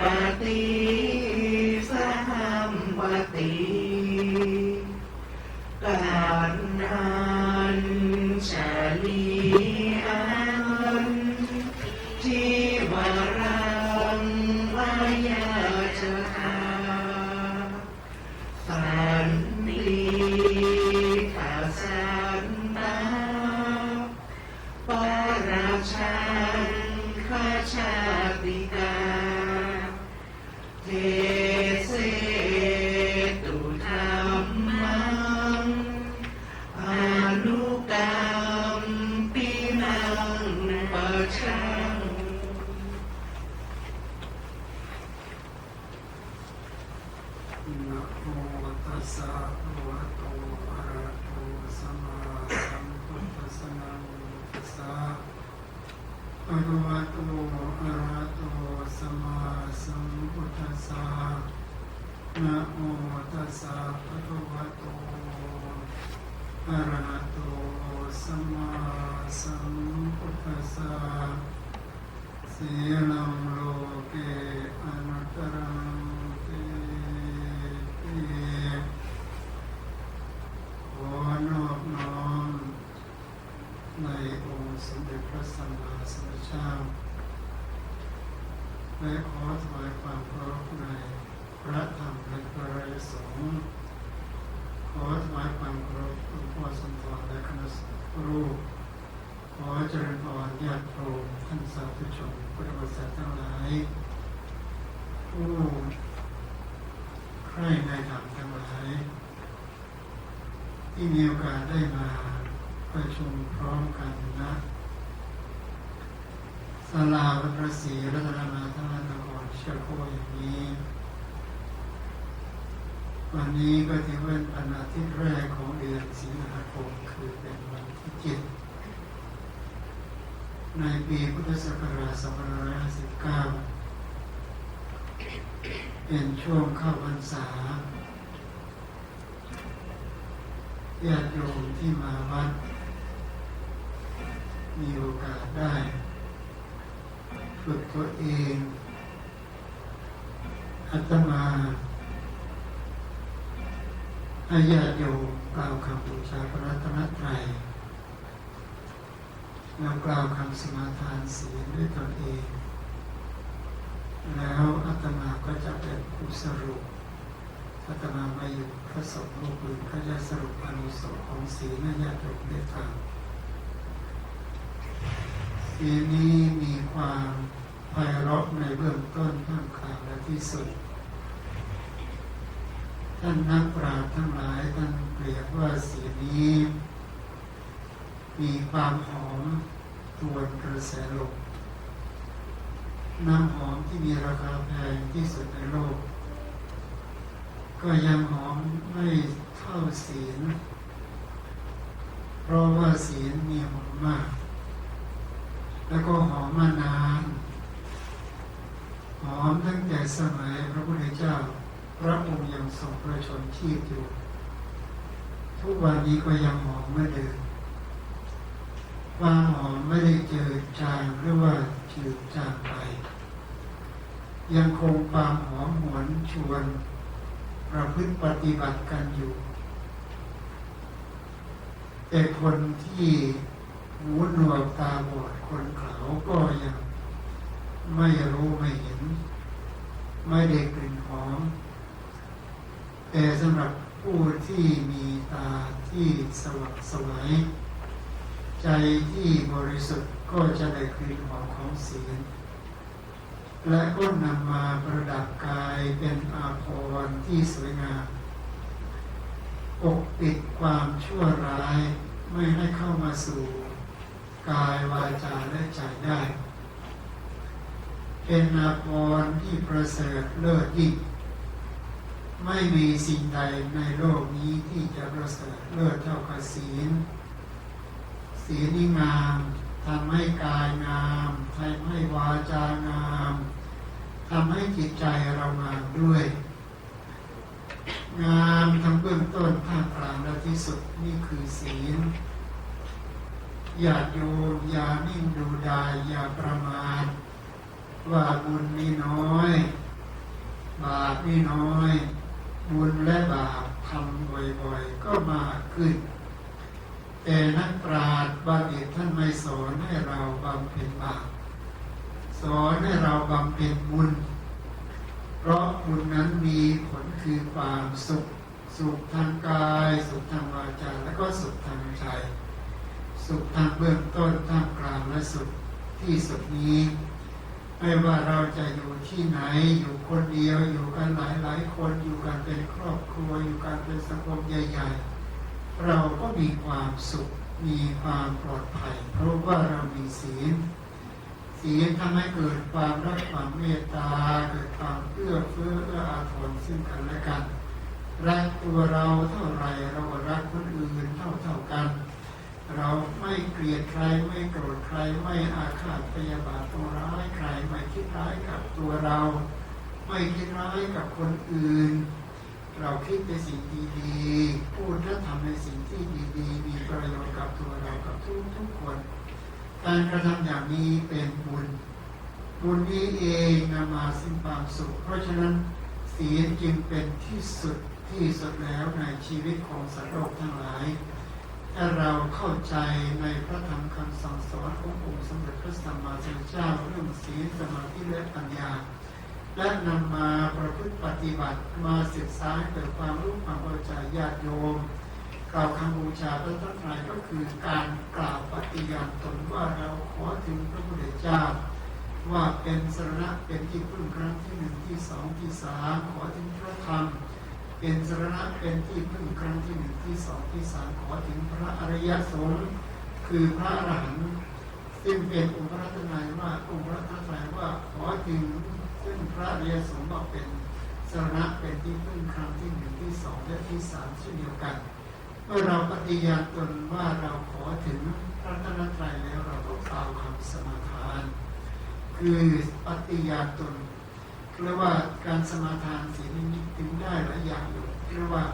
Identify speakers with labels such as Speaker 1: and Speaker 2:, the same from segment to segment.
Speaker 1: ปฏิ 差。 และขอถวายความเคารพในพระธรรมและพระอริยสงฆ์ขอถวายความเคารพหลวงพ่อสมทรและคณะสงฆ์รูปขอเจริญพรญาติโยมท่านสาธุชนพุทธบริษัททั้งหลาย ผู้ใคร่ในธรรมทั้งหลาย ที่มีโอกาสได้มาประชุมพร้อมกันนะศาลาวัดพระศรีรัตนมาธนครเชียงโคอย่าง นี้ วันนี้ก็ถือเป็นวันอาทิตย์แรกของเดือนสิงหาคมคือเป็นวันที่เจ็ดในปีพุทธศักราช2559 เป็นช่วงเข้าพรรษาญาติโยมที่มาวัด มีโอกาสได้ ฝึกตัวเอง อัตมาให้ญาติโยมกล่าวคำบูชาพระรัตนตรัยแล้วกล่าวคำสมาทานศีลด้วยตนเอง แล้วอาตมาก็จะเป็นผู้สรุปอาตมามาอยู่พระสงฆ์รูปอื่นก็จะสรุปอนุสงส์ของศีลให้ญาติโยมได้ฟังทีนี้มีความ ไพเราะในเบื้องต้นท่ามกลางและที่สุด ท่านนักปราชญ์ทั้งหลายท่านเปรียบว่าสีนี้ มีความหอมทวนกระแสลมน้ำหอมที่มีราคาแพงที่สุดในโลก ก็ยังหอมไม่เท่าศีล เพราะว่าศีลมีหอมมาก แล้วก็หอมมานาน อมตั้งแต่สมัยพระพุทธเจ้า พระองค์ยังทรงประชนชีพอยู่ ทุกวันนี้ก็ยังหอมเหมื่อนเดิมความหอมไม่ได้เจอจางหรือว่าจืดจางไป ยังคงความหอมหวนชวนประพฤติปฏิบัติกันอยู่แต่คนที่หูหนวกตาบอดคนเขาก็ยังไม่รู้ไม่เห็น ไม่ได้กลิ่นหอมแต่สำหรับผู้ที่มีตาที่สว่างสวยใจที่บริสุทธิ์ก็จะได้กลิ่นหอมของศีลและก็นำมาประดับกายเป็นอาภรณ์ที่สวยงามปกปิดความชั่วร้ายไม่ให้เข้ามาสู่กายวาจาและใจได้ เป็นอาภรณ์ที่ประเสริฐเลิศยิ่ง ไม่มีสิ่งใดในโลกนี้ที่จะประเสริฐเลิศเท่ากับศีล ศีลนี่งามทำให้กายงามทำให้วาจางามทำให้จิตใจเรางามด้วย งามทั้งเบื้องต้นท่ามกลางและที่สุดนี่คือศีล อย่าโยมอย่านิ่งดูดายอย่าประมาท ว่าบุญนี่น้อย บาปนี่น้อย บุญและบาปทำบ่อยๆ ก็มากขึ้น แต่นักปราชญ์บางทีท่านไม่สอนให้เราบำเพ็ญบาปสอนให้เราบำเพ็ญบุญ เพราะบุญนั้นมีผลคือความสุข สุขทางกาย สุขทางวาจาและก็สุขทางใจ สุขทางเบื้องต้นท่ามกลางและสุขที่สุดนี้ ไม่ว่าเราจะอยู่ที่ไหนอยู่คนเดียวอยู่กันหลายหลายคนอยู่กันเป็นครอบครัวอยู่กันเป็นสังคมใหญ่ ๆ เราก็มีความสุขมีความปลอดภัย เพราะว่าเรามีศีลศีลทำให้เกิดความรักความเมตตาเกิดความเอื้อเฟื้อเอื้ออาทรซึ่งกันและกันรักตัวเราเท่าไรเราก็รักคนอื่นเท่าเท่ากัน เราไม่เกลียดใครไม่โกรธใครไม่อาฆาตพยาบาทตัวร้ายใครไม่คิดร้ายกับตัวเรา ไม่คิดร้ายกับคนอื่น เราคิดในสิ่งดีๆพูดและทำในสิ่งที่ดีๆ มีประโยชน์กับตัวเรากับทุกทุกคน การกระทำอย่างนี้เป็นบุญบุญนี้เองนำมาซึ่งความสุข เพราะฉะนั้นศีลจึงเป็นที่สุดที่สุดแล้วในชีวิตของสัตว์โลกทั้งหลาย ถ้าเราเข้าใจในพระธรรมคำสั่งสอนขององค์สมเด็จพระสัมมาสัมพุทธเจ้าเรื่องศีลสมาธิและปัญญา และนำมาประพฤติปฏิบัติมาศึกษาเกิดความรู้ความเข้าใจญาติโยมกล่าวคำบูชาพระทัตไตรก็คือการกล่าวปฏิญาณตนว่าเราขอถึงพระพุทธเจ้า ว่าเป็นสรณะเป็นที่พึ่งครั้งที่หนึ่งที่สองที่สามขอถึงพระธรรม เป็นสรณะเป็นที่พึ่งครั้งที่หนึ่งที่สองที่สามขอถึงพระอริยสงฆ์คือพระอรหันต์ซึ่งเป็นองค์พระรัตนายว่าองค์พระรัตนายว่าขอถึงซึ่งพระอริยสงฆ์บอกเป็นสรณะเป็นที่พึ่งครั้งที่หนึ่งที่สองและที่สามเช่นเดียวกัน เมื่อเราปฏิญาณตนว่าเราขอถึงพระรัตนตรัยแล้วเราต้องกล่าวคำสมาทาน คือปฏิญาณตน เรียกว่าการสมาทานศีลนี้ถึงได้หลายอย่างอยู่เรียกว่า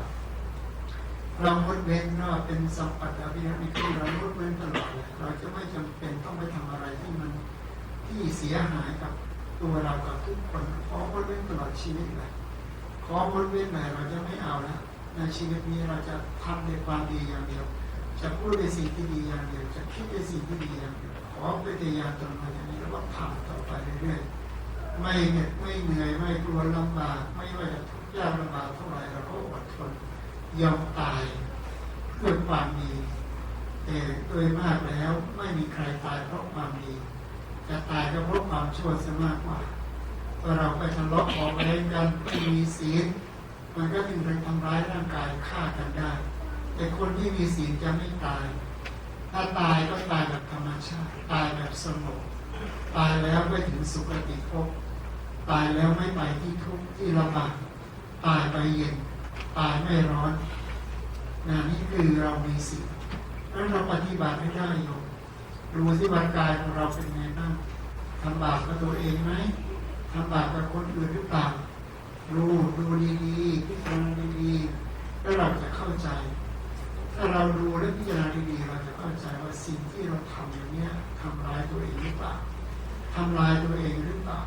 Speaker 1: เรางดเว้นว่าเป็นสัมปัตตวิริยคือเรางดเว้นตลอดเลยเราจะไม่จำเป็นต้องไปทำอะไรที่มันที่เสียหายกับตัวเรากับทุกคนของดเว้นตลอดชีวิตเลยของดเว้นไหนเราจะไม่เอาแล้วในชีวิตนี้เราจะทำในความดีอย่างเดียว จะพูดในสิ่งที่ดีอย่างเดียว จะคิดในสิ่งที่ดีอย่างเดียวขอปฏิญาณตนมาอย่างนี้แล้วก็ทำต่อไปเรื่อยๆ ไม่เหน็ดไม่เหนื่อยไม่กลัวลำบากไม่ว่าจะทุกข์ยากลำบากเท่าไหร่เราก็อดทนยอมตายเพื่อความดีแต่โดยมากแล้วไม่มีใครตายเพราะความดีจะตายก็เพราะความชั่วซะมากกว่าพอเราไปทะเลาะเบาะแว้งกันไม่มีศีลมันก็จึงไปทำร้ายร่างกายฆ่ากันได้ แต่คนที่มีศีลจะไม่ตาย ถ้าตายก็ตายแบบธรรมชาติ ตายแบบสงบตายแล้วไม่ถึงสุคติภพ ตายแล้วไม่ไปที่ทุกข์ที่ลำบากตายไปเย็นตายไม่ร้อนนะนี่คือเรามีสิทธิ์แล้วเราปฏิบัติไม่ได้โยมดูที่วันกายของเราเป็นไงบ้างทำบาปกับตัวเองไหมทำบาปกับคนอื่นหรือเปล่าดูดูดีๆพิจารณาดีๆแล้วเราจะเข้าใจ ถ้าเราดูและพิจารณาดีๆเราจะเข้าใจว่าสิ่งที่เราทำอย่างเนี้ยทำลายตัวเองหรือเปล่าทำลายตัวเองหรือเปล่า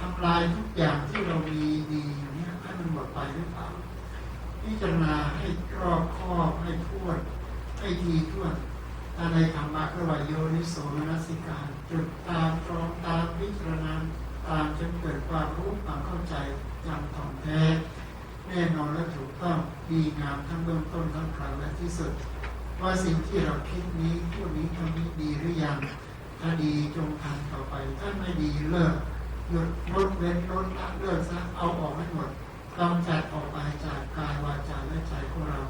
Speaker 1: ทำลายทุกอย่างที่เรามีดีอยู่เนี้ยให้มันหมดไปหรือเปล่าพิจารณาให้รอบคอบให้ทั่วให้ดีทั่วอะไรธรรมะก็ว่าโยนิโสมนสิการจุดตามตรองตามพิจารณาตามจนเกิดความรู้ความเข้าใจอย่างถ่องแท้แน่นอนและถูกต้องดีงามทั้งเบื้องต้นทั้งกลางและที่สุด ว่าสิ่งที่เราคิดนี้พูดนี้ทำนี้ดีหรือยัง ถ้าดีจงทำต่อไป ถ้าไม่ดีเลิก หยุดลดเว้นลดละเลิกซะเอาออกให้หมดกำจัดออกไปจากกายวาจาและใจของเรา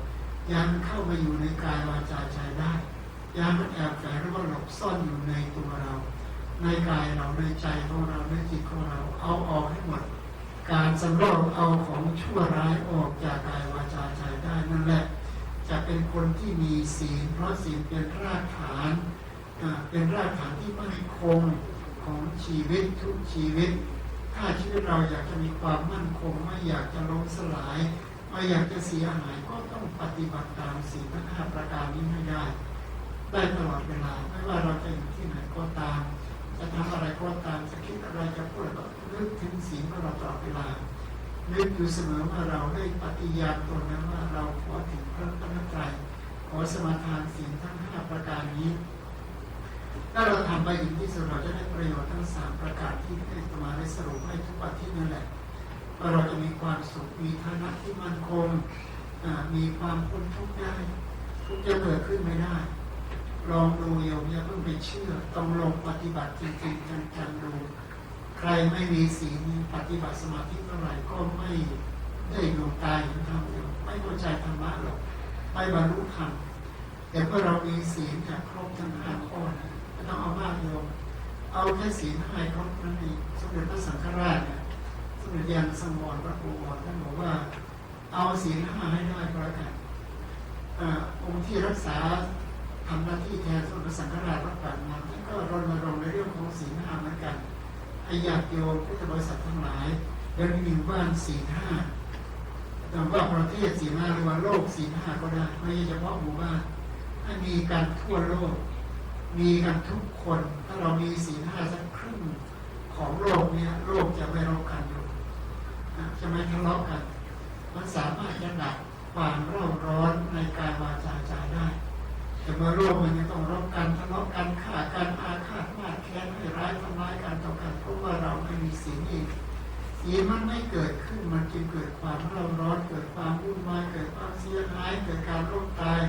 Speaker 1: ยังเข้ามาอยู่ในกายวาจาใจได้ยังมันแอบแฝงหรือว่าหลบซ่อนอยู่ในตัวเรา ในกายเราในใจของเราในจิตของเราเอาออกให้หมด การสำรอกเอาของชั่วร้ายออกจากกายวาจาใจได้นั่นแหละ จะเป็นคนที่มีศีลเพราะศีลเป็นรากฐานเป็นรากฐานที่มั่นคง ของชีวิตทุกชีวิต ถ้าชีวิตเราอยากจะมีความมั่นคงไม่อยากจะล้มสลายไม่อยากจะเสียหายก็ต้องปฏิบัติตามศีลทั้งห้าประการนี้ให้ได้ได้ตลอดเวลาไม่ว่าเราจะอยู่ที่ไหนก็ตาม จะทำอะไรก็ตามจะคิดอะไรจะพูดก็นึกถึงศีลของเราตลอดเวลานึกอยู่เสมอว่าเราได้ปฏิญาณตนนั้นว่าเราขอถึงพระรัตนตรัยขอสมาทานศีลทั้งห้าประการนี้ ถ้าเราทำไปถึงที่สุดเราจะได้ประโยชน์ทั้งสามประการที่ได้มาได้สรุปให้ทุกอาทิตย์นั่นแหละว่าเราจะมีความสุขมีฐานะที่มั่นคงมีความพ้นทุกข์ได้ ทุกจะเกิดขึ้นไม่ได้ ลองดูโยมอย่าเพิ่งไปเชื่อ ต้องลงปฏิบัติจริงๆจังๆดู ใครไม่มีศีลปฏิบัติสมาธิเท่าไหร่ก็ไม่ได้ดวงตาเห็นธรรมอยู่ไม่เข้าใจธรรมะหรอกไม่บรรลุธรรมแต่เมื่อเรามีศีลจากครบทั้งห้าข้อนะ ไม่ต้องเอามากโยมเอาแค่ศีลห้าครบนั่นเองสมเด็จพระสังฆราชเนี่ยสมเด็จยานสังวรพระปูวรท่านบอกว่า เอาศีลห้าให้ได้ก็แล้วกันอ่องค์ที่รักษาทำหน้าที่แทนสมเด็จพระสังฆราชวัดปากน้ำท่านก็รณรงค์ในเรื่องของศีลห้าเหมือนกันให้ญาติโยมพุทธบริษัททั้งหลายเดินมีบ้านสี่ห้าแต่ว่าประเทศสี่ห้าหรือว่าโลกสี่ห้าก็ได้ไม่เฉพาะหมู่บ้านให้มีการทั่วโลก มีกันทุกคน ถ้าเรามีศีลห้าสักครึ่งของโลกเนี่ยโลกจะไม่รบกันอยู่จะไม่ทะเลาะกัน มันสามารถจะดับความเร่าร้อนในกายวาจาใจได้ แต่เมื่อโลกมันยังต้องรบกันทะเลาะกันฆ่ากันอาฆาตมาดแค้นให้ร้ายทำร้ายกันต่อกันเพราะว่าเราไม่มีศีลอีกศีลมันไม่เกิดขึ้นมันจึงเกิดความเร่าร้อนเกิดความวุ่นวายเกิดความเสียหายเกิดการโรคตาย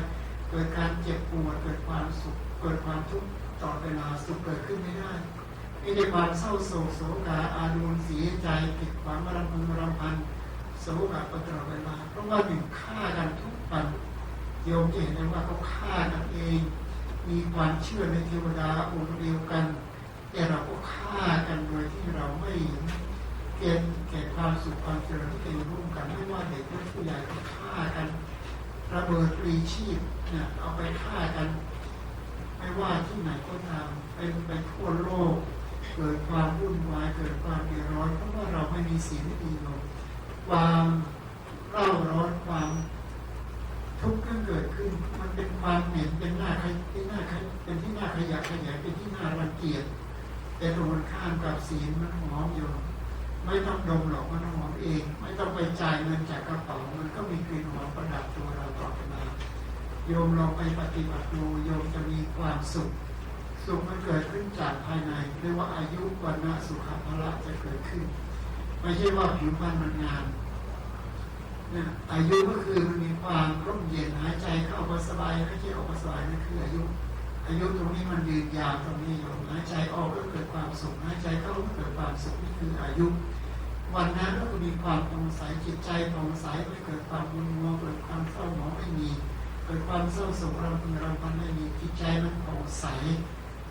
Speaker 1: เกิดการเจ็บปวดเกิดความสุข เกิดความทุกข์ต่อเวลาสุขเกิดขึ้นไม่ได้มีแต่ความเศร้าโศกโศกาอาดูลเสียใจผิดหวังรำพึงรำพันโศกาตลอดเวลาเพราะว่าหนึ่งฆ่ากันทุกวันโยมเห็นได้ว่าเขาฆ่ากันเอง มีความเชื่อในเทวดาองค์เดียวกัน แต่เราก็ฆ่ากันโดยที่เราไม่เห็นเกณฑ์แก่ความสุขความเจริญที่เป็นร่วมกันไม่ว่าเด็กผู้ใหญ่ก็ฆ่ากันระเบิดรีชีพเนี่ยเอาไปฆ่ากัน ไม่ว่าที่ไหนก็ตามเป็นไปทั่วโลก เกิดความวุ่นวายเกิดความเดือดร้อนเพราะว่าเราไม่มีศีลไม่ดีลงความเร่าร้อนความทุกข์ก็เกิดขึ้น มันเป็นความเหม็นเป็นหน้าใครเป็นหน้าใครเป็นที่หน้าขยะขยงเป็นที่หน้ารังเกียจแต่ตรงกันข้ามกับศีลมันหอมอยู่ไม่ต้องดมหรอกมันหอมเอง ไม่ต้องไปจ่ายเงินจากกระเป๋ามันก็มีกลิ่นหอมประดับตัวเราต่อไป โยมลองไปปฏิบัติดูโยมจะมีความสุข สุขมันเกิดขึ้นจากภายในเรียกว่าอายุวันนะสุขภาระจะเกิดขึ้น ไม่ใช่ว่าผิวพรรณมันงามเนี่ยอายุก็คือมันมีความร่มเย็นหายใจเข้าก็สบายหายใจออกก็สบายนั่นคืออายุ อายุตรงนี้มันยืนยาวตรงนี้โยมหายใจออกก็เกิดความสุขหายใจเข้าก็เกิดความสุขนี่คืออายุวันนั้นก็มีความผ่องใสจิตใจผ่องใสไม่เกิดความมุนมัวเกิดความเศร้าหมองไม่มี เกิดความเศร้าโศกเราพึงราพันไม่มีจิตใจมันผ่องใส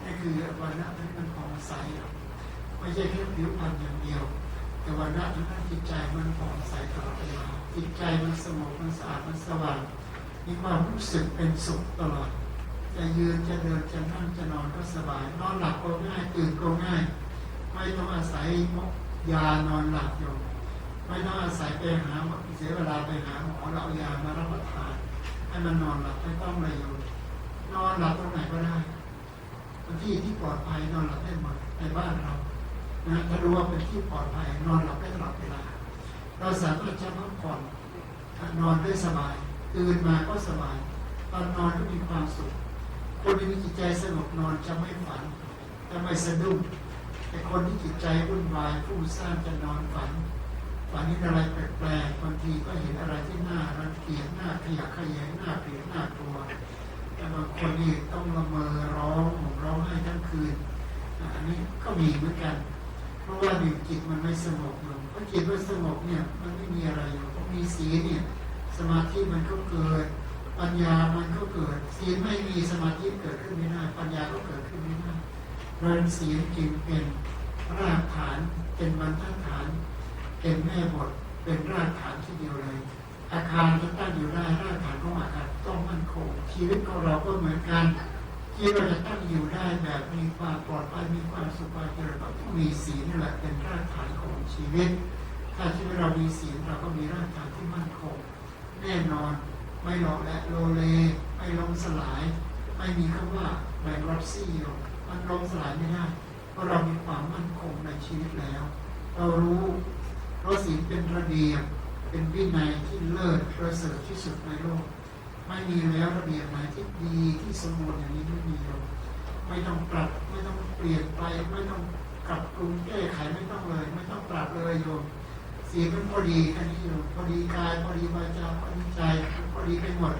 Speaker 1: นี่คือวันนั้นที่มันผ่องใสไม่ใช่แค่ผิวพรรณอย่างเดียว แต่วันนั้นนั้นจิตใจมันผ่องใสตลอดเวลาจิตใจมันสงบมันสะอาดมันสว่างมีความรู้สึกเป็นสุขตลอดจะยืนจะเดินจะนั่งจะนอนก็สบาย นอนหลับก็ง่ายตื่นก็ง่าย ไม่ต้องอาศัยยานอนหลับอยู่ไม่ต้องอาศัยไปหาเสียเวลาไปหาหมอเราเอายามารับประทาน ให้มันนอนหลับไม่ต้องเลยอยู่นอนหลับตรงไหนก็ได้ที่ที่ปลอดภัยนอนหลับได้หมดในบ้านเรานะถ้ารู้ว่าเป็นที่ปลอดภัยนอนหลับได้ตลอดเวลา เราสามารถจะพักผ่อนนอนได้สบายตื่นมาก็สบายตอนนอนก็มีความสุขคนที่มีจิตใจสงบนอนจะไม่ฝันจะไม่สะดุ้งแต่คนที่จิตใจวุ่นวายผู้สร้างจะนอนฝัน ฝันเห็นอะไรแปลกๆบางทีก็เห็นอะไรที่น่ารังเกียจน่าขยะแขยงน่าเกลียดน่ากลัวแต่บางคนนี่ต้องละเมอร้องห่มร้องไห้ทั้งคืนอันนี้ก็มีเหมือนกัน เพราะว่าหนึ่งจิตมันไม่สงบลงเพราะจิตไม่สงบเนี่ยมันไม่มีอะไรอยู่เพราะมีสีลเนี่ยสมาธิมันก็เกิด ปัญญามันก็เกิดศีลไม่มีสมาธิเกิดขึ้นไม่ได้ปัญญาก็เกิดขึ้นไม่ได้เพราะศีลจึงเป็นรากฐานเป็นบรรทัดฐาน เป็นแม่บทเป็นรากฐานที่เดียวเลย อาคารจะตั้งอยู่ได้รากฐานของอาคารต้องมั่นคงชีวิตของเราก็เหมือนกันที่เราจะตั้งอยู่ได้แบบมีความปลอดภัยมีความสุขความเจริญเราต้องมีศีลนี่แหละเป็นรากฐานของชีวิต ถ้าชีวิตเรามีศีลเราก็มีรากฐานที่มั่นคงแน่นอนไม่หลอกและโลเลไม่ลงสลาย ไม่มีคำว่าแบรับซี่มันลงสลายไม่ได้เพราะเรามีความมั่นคงในชีวิตแล้ว เรารู้ เพราะศีลเป็นระเบียบ เป็นวินัยที่เลิศประเสริฐที่สุดในโลก ไม่มีแล้วระเบียบไหนที่ดีที่สมบูรณ์อย่างนี้ไม่มีเลยไม่ต้องปรับไม่ต้องเปลี่ยนไปไม่ต้องกลับปรุงแก้ไขไม่ต้องเลย ไม่ต้องปรับเลยโยมสีลมันพอดีแค่นี้อยู่พอดีกายพอดีวาจาพอดีใจพอดีไปหมด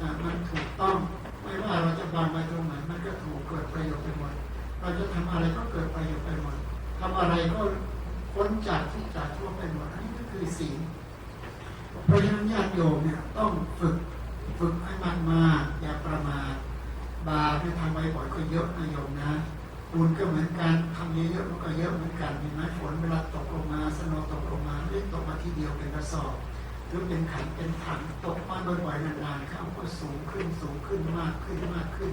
Speaker 1: อ่มันถูกต้องไม่ว่าเราจะวางไปตรงไหนมันก็ถูกเกิดประโยชน์ไปหมดเราจะทำอะไรก็เกิดประโยชน์ไปหมดทำอะไรก็ พ้นจากที่จากทั่วไปหมดอันนี้ก็คือศีลเพราะฉะนั้นญาติโยมเนี่ยต้องฝึกฝึกให้มันมาอย่าประมาทบาปที่ทำบ่อยก็เยอะนะโยมนะบุญก็เหมือนกันทำเยอะๆมันก็เยอะเหมือนกันเห็นไหมฝนเวลาตกลงมาสนว์ตกลงมาไม่ได้ตกมาทีเดียวเป็นกระสอบหรือเป็นขันเป็นถังตกมาบ่อยๆนานๆเข้าก็สูงขึ้นสูงขึ้นมากขึ้นมากขึ้น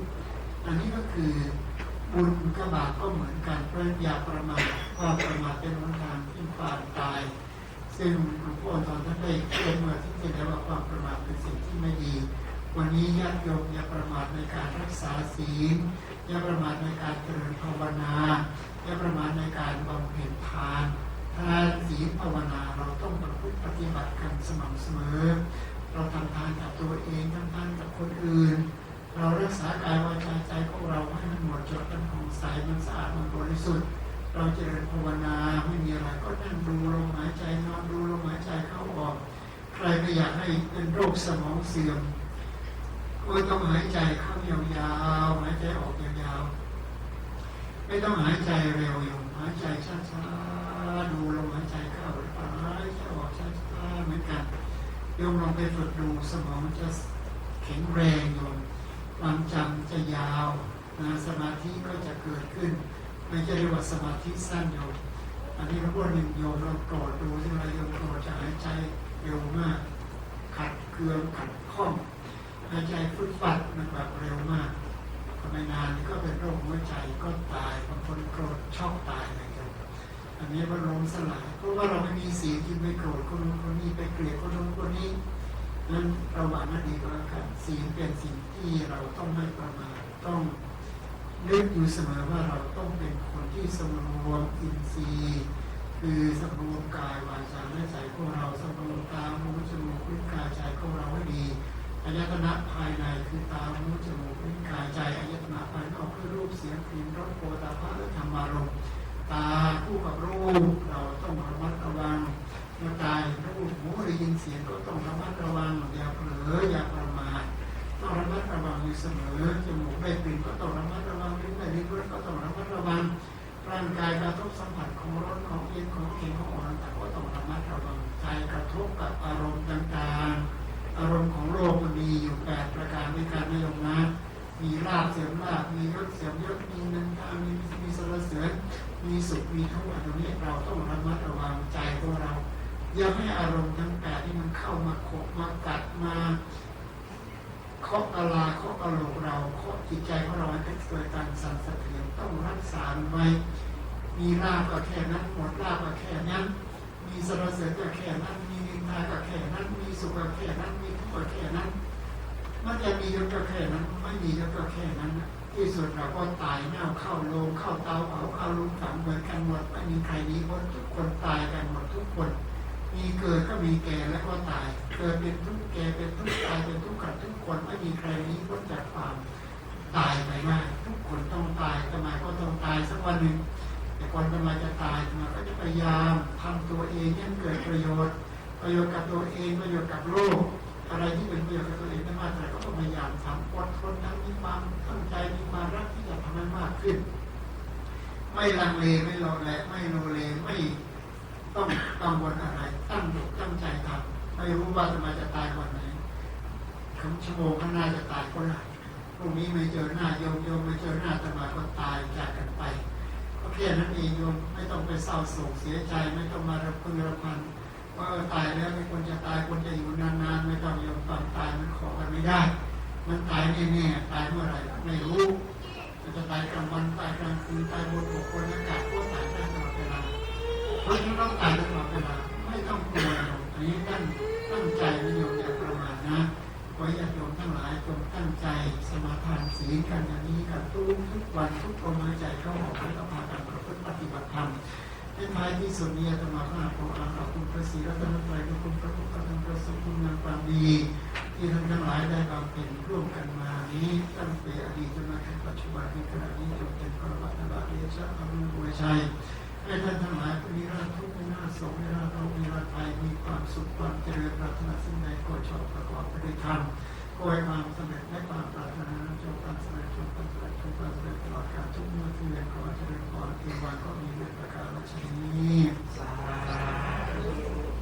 Speaker 1: อันนี้ก็คือ บุญกับบาปก็เหมือนกันเพราะอย่าประมาทความประมาทเป็นหนทางที่ความตาย ซึ่งหลวงพ่อตอนท่านได้เตือนเมื่อที่เจนแล้วว่าความประมาทเป็นสิ่งที่ไม่ดี วันนี้ญาติโยมอย่าประมาทในการรักษาศีลอย่าประมาทในการเจริญภาวนาอย่าประมาทในการบำเพ็ญทานทานศีลภาวนาเราต้องประพฤติปฏิบัติกันสม่ำเสมอ เราทำทานกับตัวเองทำทานกับคนอื่น เรารักษากายวาจาใจของเราให้มันหมดจดมันผ่องใสมันสะอาดมันบริสุทธิ์ เราเจริญภาวนาไม่มีอะไรก็นั่งดูลมหายใจนอนดูลมหายใจเข้าออก ใครไม่อยากให้เป็นโรคสมองเสื่อมก็ต้องหายใจเข้ายาวๆหายใจออกยาวๆไม่ต้องหายใจเร็วอยู่หายใจช้าๆดูลมหายใจเข้าหายใจออกช้าๆเหมือนกันโยมลองไปฝึกดูสมองจะแข็งแรงโยม ความจำจะยาวนะสมาธิก็จะเกิดขึ้น ไม่ใช่เรียกว่าสมาธิสั้นโยมอันนี้เราพูดหนึ่งโยมเราโกรธดูที่เราโยมโกรธจะหายใจเร็วมาก ขัดเกลือขัดข้องหายใจฟุดฟัดมันแบบเร็วมากพอไม่นานก็เป็นโรคหัวใจก็ตายบางคนโกรธชอบตายเลยโยมอันนี้ว่าลมสลายเพราะว่าเราไม่มีสีที่ไม่โกรธคนนู้นคนนี้ไปเกลียดคนนู้นคนนี้ นั้นประหว่างนั้นดีก็แล้วกันสีลเป็นสิ่งที่เราต้องไม่ประมาทต้องนึกอยู่เสมอว่าเราต้องเป็นคนที่สำรวมอินทรีย์คือสำรวมกายวาจาและใจของเราสำรวมตาหูจมูกลิ้นกายใจของเราให้ดีอายตนะภายในคือตาหูจมูกลิ้นกายใจอายตนะภายนอกคือรูปเสียงกลิ่นรสโผฏฐัพพะและธรรมารมณ์ตาคู่กับรูปเราต้องระมัดระวัง มื่อตายรูปหูได้ยินเสียงก็ต้องระมัดระวังอย่าเผลออย่าประมาทต้องระมัดระวังอยู่เสมอจมูกได้กลิ่นก็ต้องระมัดระวังลิ้นได้ลิ้นรสก็ต้องระมัดระวังร่างกายกระทบสัมผัสของร้อนของเย็นของเค็มของอ่อนต่างก็ต้องระมัดระวังใจกระทบกับอารมณ์ต่างๆ อารมณ์ของโลกมันมีอยู่แปดประการด้วยกันนะโยมนะมีลาบเสียมลาบมียศเสียมยศมีนันทามีมีสรรเสริญมีสุขมีทุกข์อันนี้เราต้องระมัดระวังใจของเรา อย่าให้อารมณ์ทั้งแปดที่มันเข้ามาขบมากัดมาเคาะกลาเคาะกะโหลกเราเคาะจิตใจของเราให้เกิดการสั่นสะเทือนต้องรักษาไว้มีลาบก็แค่นั้นหมดลาบก็แค่นั้น มีสรรเสริญก็แค่นั้น มีนินทาก็แค่นั้น มีสุขก็แค่นั้นมีทุกข์ก็แค่นั้นมันจะมียศก็แค่นั้น ไม่มียศก็แค่นั้นที่สุดเราก็ตายเน่าเข้าโลงเข้าเตาเผาเข้าลุมฝังเหมือนกันหมดไม่มีใครนีพ้นทุกคนตายกันหมดทุกคน มีเกิดก็มีแก่แล้วก็ตาย เกิดเป็นทุกข์แก่เป็นทุกข์ตายเป็นทุกข์กับทุกคนไม่มีใครนี้พ้นจากความตายไปได้ทุกคนต้องตายทำไมก็ต้องตายสักวันหนึ่งแต่ก่อนทำไมจะตายทำไมก็จะพยายามทำตัวเองให้เกิดประโยชน์ ประโยชน์กับตัวเองประโยชน์กับโลกอะไรที่เป็นประโยชน์กับตัวเองได้มากเท่ก็ต้องพยายามทำอดทนทั้งมีความตั้งใจมีความรักที่จะทำให้มากขึ้น ไม่ลังเลไม่รอแลไม่โลเลไม่ ต้องกังวลอะไร ตั้งอกตั้งใจทำไม่รู้ว่าจะมาจะตายวันไหนคำชั่วโมงข้างหน้าจะตายก็ได้พรุ่งนี้ไม่เจอหน้าโยมโยมไม่เจอหน้าตมาก็ตายจากกันไปก็แค่นั้นเองโยมไม่ต้องไปเศร้าโศกเสียใจไม่ต้องมาระพึงระพันว่าตายแล้วไม่ควรจะตายควรจะอยู่นานๆไม่ต้องโยมความตายมันขอกันไม่ได้ มันตายแน่ๆตายเมื่อไหร่ไม่รู้จะตายกลางวันตายกลางคืนตายบนบกบนอากาศก็ตายได้ตลอดเวลา พราะฉะนั้นต้องตายตลอดเวลาไม่ต้องกลัวหรอกอันนี้ตั้งตั้งใจนะโยมอย่าประมาทนะขอญาติโยมทั้งหลายจงตั้งใจสมาทานศีลกันอย่างนี้กันทุกทุกวันทุกลมหายใจเข้าออกแล้วก็พากันประพฤติปฏิบัติธรรมในท้ายที่สุดนี้อาตมาพระขออาขอบคุณพระศรีรัตนตรัยขอบคุณพระพุทธพระธรรมพระสงฆ์คุณงามความดีที่ท่านทั้งหลายได้บำเพ็ญร่วมกันมานี้ตั้งแต่อดีตจนมาถึงปัจจุบันในขณะนี้จงเป็นพระวัตนบาเดชะอรุณบุญชัย ให้ท่านทั้งหลายมีราทุกข์มีราสงมีราเรามีราภัยมีความสุขความเจริญปรารถนาสิ่งใดก็ชอบประกอบไปด้วยธรรมก็ให้ความสำเร็จและความปรารถนาจงความสำเร็จจงความสำเร็จจงความสำเร็จตลอดกาลทุกเมื่อที่เรียนขอเจริญพรเทวาก็มีเรื่องประการละชนี
Speaker 2: สาธุ